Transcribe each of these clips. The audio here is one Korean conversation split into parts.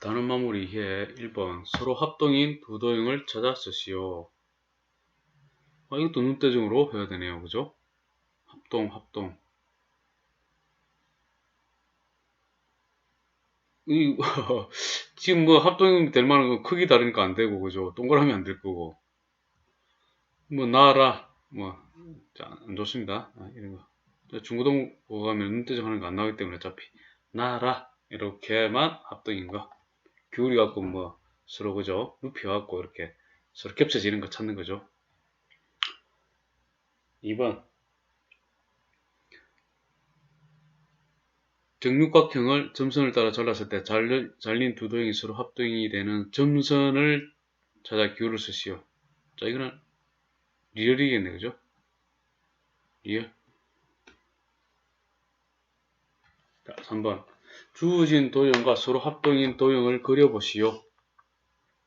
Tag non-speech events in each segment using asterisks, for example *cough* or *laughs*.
단원 마무리해 1번 서로 합동인 두 도형을 찾아 쓰시오. 아, 이것도 눈대중으로 해야 되네요. 그죠? 합동, 합동. 이, *laughs* 지금 뭐 합동이 될 만한 거 크기 다르니까 안 되고, 그죠? 동그라미 안 될 거고. 뭐, 나라, 뭐, 자, 안 좋습니다. 아, 이런 거. 자, 중고등 보고 가면 눈대중 하는 거 안 나오기 때문에 어차피. 나라, 이렇게만 합동인 거. 기울이 갖고 뭐, 서로 그죠? 눕혀 갖고 이렇게 서로 겹쳐지는 거 찾는 거죠. 2번. 정육각형을 점선을 따라 잘랐을 때 잘린, 잘린 두 도형이 서로 합동이 되는 점선을 찾아 기울을 쓰시오. 자, 이거는 리얼이겠네, 그죠? 리얼. 자, 3번. 주어진 도형과 서로 합동인 도형을 그려보시오.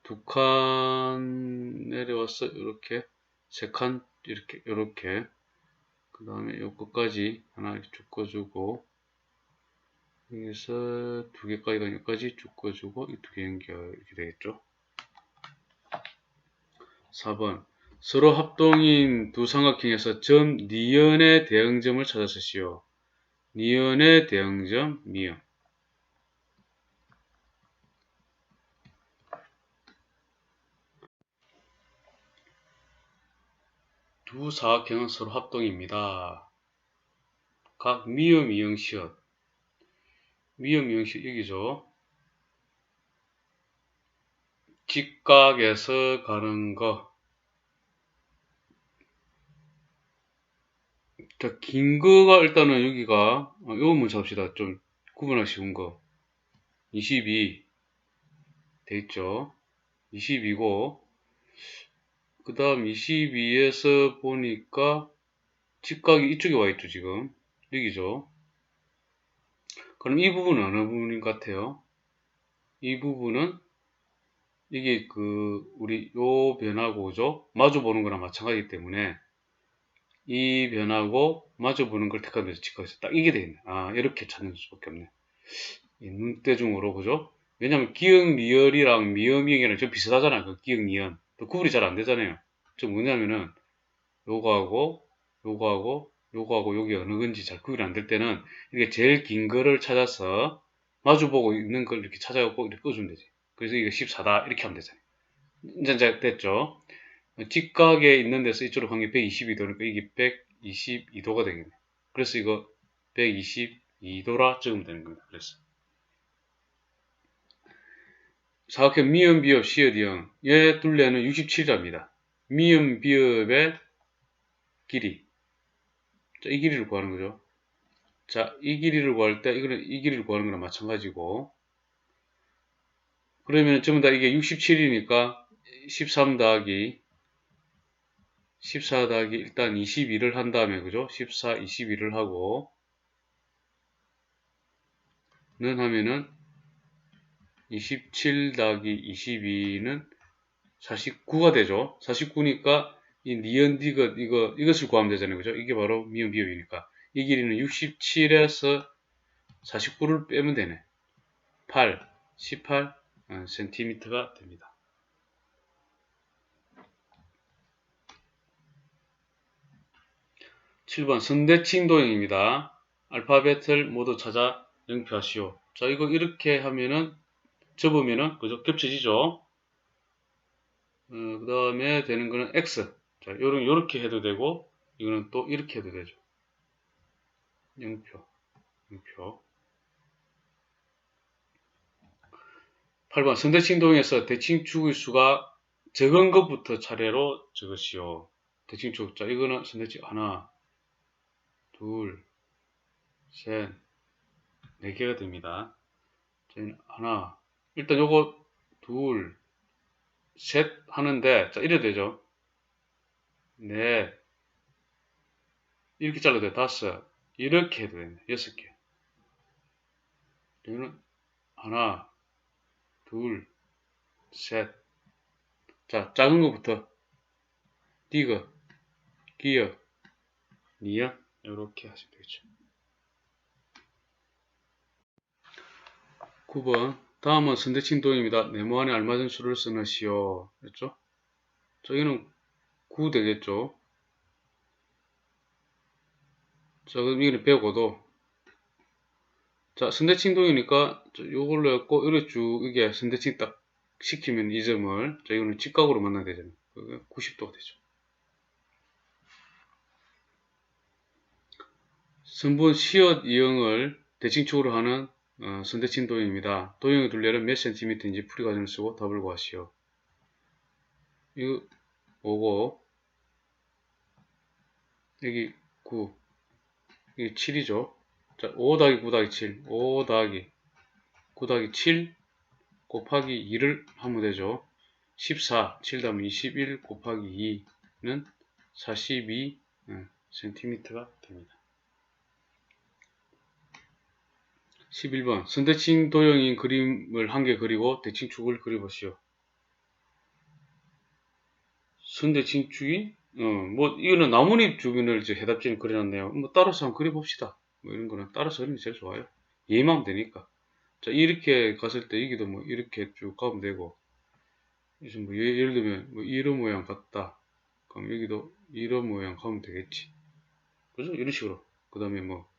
두 칸 내려와서 이렇게 세 칸 이렇게 이렇게. 그 다음에 요 끝까지 하나 이렇게 쭉 꺼주고 여기서 두 개까지 가기까지 쭉 꺼주고 이 두 개 연결 이렇게 되겠죠? 4번. 서로 합동인 두 삼각형에서 점 니은의 대응점을 찾아쓰시오. 니은의 대응점 미음 두 사각형은 서로 합동입니다. 각 미음, 이응, 시옷. 미음, 이응, 시옷 여기죠. 직각에서 가는 거. 자, 긴 거가 일단은 여기가, 어, 요거 먼저 합시다. 좀 구분하기 쉬운 거. 22. 돼 있죠. 22고, 그 다음 22에서 보니까 직각이 이쪽에 와 있죠, 지금. 여기죠. 그럼 이 부분은 어느 부분인 것 같아요? 이 부분은 이게 그 우리 요 변하고죠 마주 보는 거랑 마찬가지이기 때문에 이 변하고 마주 보는 걸 택하면서 직각에서 딱 이게 되겠네. 아 이렇게 찾는 수밖에 없네. 눈대중으로 그죠? 왜냐면 기역 리얼이랑 미음 미역이랑 좀 비슷하잖아요. 그 기역 리얼. 또 구분이 잘 안 되잖아요. 좀 뭐냐면은 요거하고 요거하고 요거하고 여기 어느 건지 잘 구분이 안 될 때는 이렇게 제일 긴 거를 찾아서 마주보고 있는 걸 이렇게 찾아갖고 이렇게 꺼주면 되지. 그래서 이거 14다 이렇게 하면 되잖아요. 이제, 이제 됐죠. 직각에 있는 데서 이쪽으로 간 게 122도니까 이게 122도가 되겠네. 그래서 이거 122도라 적으면 되는 겁니다. 그래서 사각형 미음, 비읍, 얘 둘레는 67이랍니다. 미음, 비읍의 길이 자, 이 길이를 구하는 거죠. 자, 이 길이를 구할 때 이거는 이 길이를 구하는 거랑 마찬가지고 그러면 전부 다 이게 67이니까 13 더하기 14 더하기 일단 22를 한 다음에 그죠? 14, 22를 하고 는 하면은 27 더하기 22는 49가 되죠. 49니까 이 니은 디귿 이거 이것을 구하면 되잖아요. 그죠? 이게 바로 미음 비읍이니까 이 길이는 67에서 49를 빼면 되네. 8, 18 cm가 됩니다. (7번) 선대칭 도형입니다. 알파벳을 모두 찾아 영표하시오. 자, 이거 이렇게 하면은 접으면은 그죠? 겹쳐지죠. 어, 그 다음에 되는 거는 x. 자, 요런 요렇게 해도 되고 이거는 또 이렇게 해도 되죠. 영표. 영표. 8번 선대칭동에서 대칭축의 수가 적은 것부터 차례로 적으시오. 대칭축. 자, 이거는 선대칭 하나, 둘, 셋, 네 개가 됩니다. 하나, 일단 요거 둘, 셋 하는데 자 이래 되죠. 넷 이렇게 잘라도 돼. 다섯 이렇게 해도 되네. 여섯 개. 이거는 하나, 둘, 셋. 자 작은 것부터 디귿, 기역, 니역 이렇게 하시면 되겠죠. 9번 다음은 선대칭 도형입니다. 네모 안에 알맞은 수를 써넣으시오. 그랬죠? 저기는 9 되겠죠? 자, 그럼 이거는 105도. 자, 선대칭 도형이니까 요걸로 했고, 이렇게 쭉 이게 선대칭 딱 시키면 이 점을, 자, 이거는 직각으로 만나야 되잖아요. 그게 90도가 되죠. 선분 시옷 이형을 대칭축으로 하는 어, 선대칭 도형입니다. 도형의 둘레는 몇 cm인지 풀이 과정을 쓰고 답을 구하시오. 이거 5고 여기 9 이게 7이죠. 자, 5 더하기 9 더하기 7 5 더하기 9 더하기 7 곱하기 2를 하면 되죠. 14, 7 다음에 21 곱하기 2는 42 cm가 됩니다. 11번 선대칭 도형인 그림을 한 개 그리고 대칭축을 그려보시오. 선대칭축이 어, 뭐 이거는 나뭇잎 주변을 이제 해답지는 그려놨네요. 뭐 따라서 한번 그려봅시다. 뭐 이런 거는 따라서 그리는 게 제일 좋아요. 예만 되니까. 자 이렇게 갔을 때 여기도 뭐 이렇게 쭉 가면 되고 이제 뭐 예- 예를 들면 뭐 이런 모양 같다. 그럼 여기도 이런 모양 가면 되겠지. 그죠? 이런 식으로. 그 다음에 뭐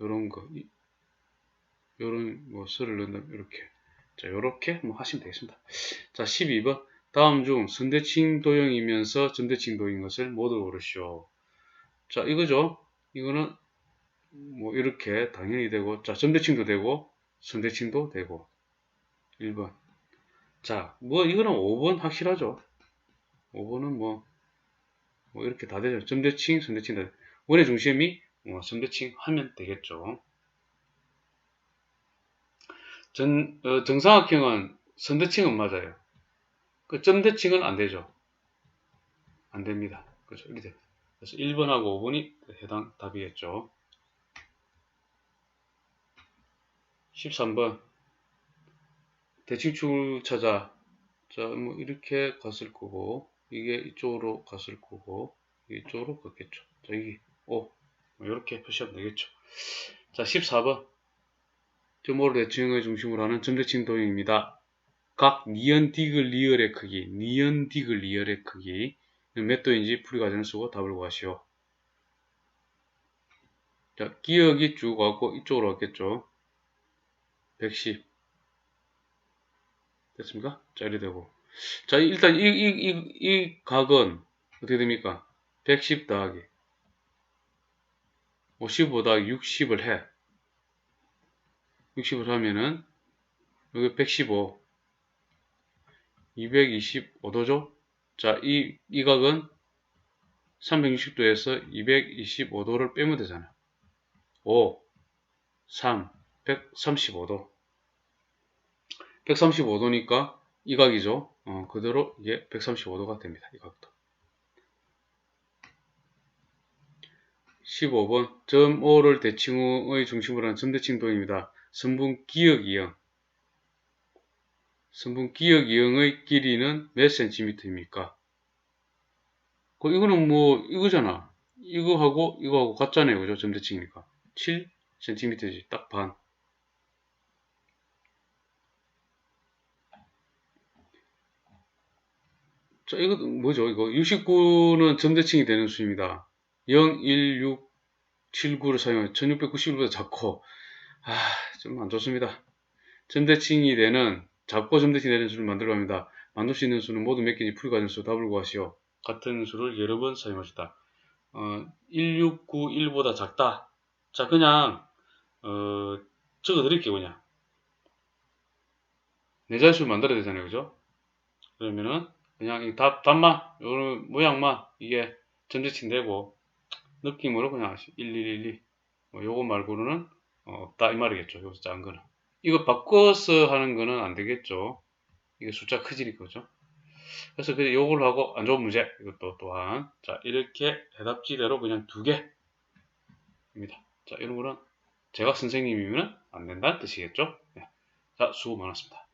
이런 거 이- 요런 뭐 설을 넣는다 이렇게. 자 요렇게 뭐 하시면 되겠습니다. 자 12번. 다음 중 선대칭 도형이면서 전대칭 도형인 것을 모두 고르시오. 자 이거죠? 이거는 뭐 이렇게 당연히 되고 자 전대칭도 되고 선대칭도 되고. 1번. 자 뭐 이거는 5번 확실하죠? 5번은 뭐, 뭐 이렇게 다 되죠. 점대칭 선대칭 다 원의 중심이 뭐 선대칭 하면 되겠죠 전, 어, 정사각형은 선대칭은 맞아요. 그 점대칭은 안 되죠. 안 됩니다. 그렇죠. 이렇게 됩니다. 그래서 1번하고 5번이 해당 답이겠죠. 13번. 대칭축을 찾아. 자, 뭐, 이렇게 갔을 거고, 이게 이쪽으로 갔을 거고, 이쪽으로 갔겠죠. 자, 이게 5. 이렇게 표시하면 되겠죠. 자, 14번. 점호를 대칭의 중심으로 하는 점대칭 도형입니다. 각 니언 디글 리얼의 크기, 니언 디글 리얼의 크기 몇 도인지 풀이 과정을 쓰고 답을 구하시오. 자, 기억이 쭉 와고 이쪽으로 왔겠죠. 110 됐습니까? 자, 이래 되고 자, 일단 이, 이, 이, 이 각은 어떻게 됩니까? 110 더하기 55 더하기 60을 해. 60을 하면은 여기 115 225도죠? 자 이 이 각은 360도에서 225도를 빼면 되잖아. 5 3 135도. 135도니까 이 각이죠. 어, 그대로 이게 135도가 됩니다 이 각도. 15번 점 5를 대칭의 중심으로 하는 점대칭도입니다 선분 기역 이형 선분 기역 이형의 길이는 몇 센티미터입니까? 그 이거는 뭐 이거잖아. 이거하고 이거하고 같잖아요. 그죠? 점대칭이니까. 7cm지. 딱 반. 자, 이거 뭐죠? 이거 69는 점대칭이 되는 수입니다. 0, 1, 6, 7, 9를 사용해 1691보다 작고 아, 좀 안 좋습니다. 점대칭이 되는 작고 점대칭이 되는 수를 만들어 갑니다. 만들 수 있는 수는 모두 몇 개인지 풀이 과정 수 답을 구하시오. 같은 수를 여러 번 사용하시다. 어, 1691보다 작다. 자, 그냥 어, 적어 드릴게요, 그냥. 네 자릿수를 만들어야 되잖아요, 그죠? 그러면은 그냥 이 답, 답만, 요런 모양만 이게 점대칭 되고 느낌으로 그냥 1112. 뭐 요거 말고는 어, 없다 이 말이겠죠. 여기서 작은 거는. 이거 바꿔서 하는 거는 안 되겠죠. 이게 숫자 크지니까 그죠. 그래서 그냥 요걸 하고 안 좋은 문제 이것도 또한 자 이렇게 해답지대로 그냥 두 개입니다. 자 이런 거는 제가 선생님이면 안 된다는 뜻이겠죠. 네. 자 수고 많았습니다.